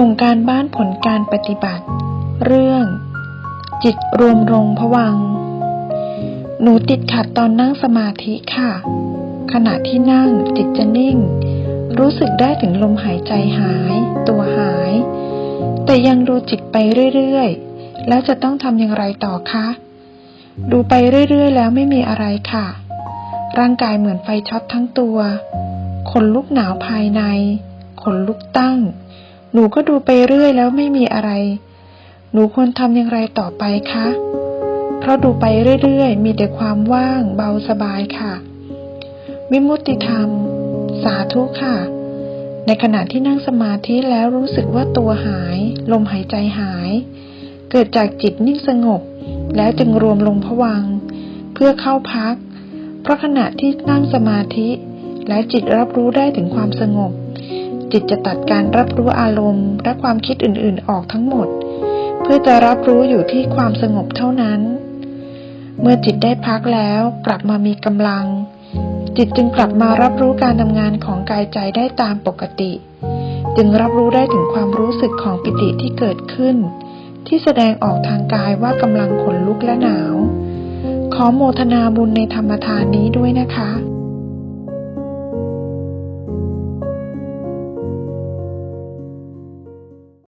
่งการบ้านผลการปฏิบัติ เรื่อง จิตรวมลงผวัง หนูติดขัดตอนนั่งสมาธิค่ะ ขณะที่นั่งจิตจะนิ่ง รู้สึกได้ถึงลมหายใจหาย ตัวหาย แต่ยังดูจิตไปเรื่อยๆ แล้วจะต้องทำอย่างไรต่อคะ ดูไปเรื่อยๆ แล้วไม่มีอะไรค่ะ ร่างกายเหมือนไฟช็อตทั้งตัวขนลุกหนาวภายในขนลุกตั้ง หนูก็ดูไปเรื่อยแล้วไม่มีอะไร หนูควรทำอย่างไรต่อไปคะ เพราะดูไปเรื่อยๆ มีแต่ความว่างเบาสบายค่ะ วิมุตติธรรม สาธุค่ะ ในขณะที่นั่งสมาธิแล้วรู้สึกว่าตัวหาย ลมหายใจหาย เกิดจากจิตนิ่งสงบ แล้วจึงรวมลงผวัง เพื่อเข้าพัก เพราะขณะที่นั่งสมาธิ และจิตรับรู้ได้ถึงความสงบ จิตจะตัดการรับรู้อารมณ์ และความคิดอื่นๆออกทั้งหมด เพื่อจะรับรู้อยู่ที่ความสงบเท่านั้น เมื่อจิตได้พักแล้วกลับมามีกำลัง จิตจึงกลับมารับรู้การทำงานของกายใจได้ตามปกติ จึงรับรู้ได้ถึงความรู้สึกของปิติที่เกิดขึ้น ที่แสดงออกทางกายว่ากำลังขนลุกและหนาว ขอโมทนาบุญในธรรมทานนี้ด้วยนะคะ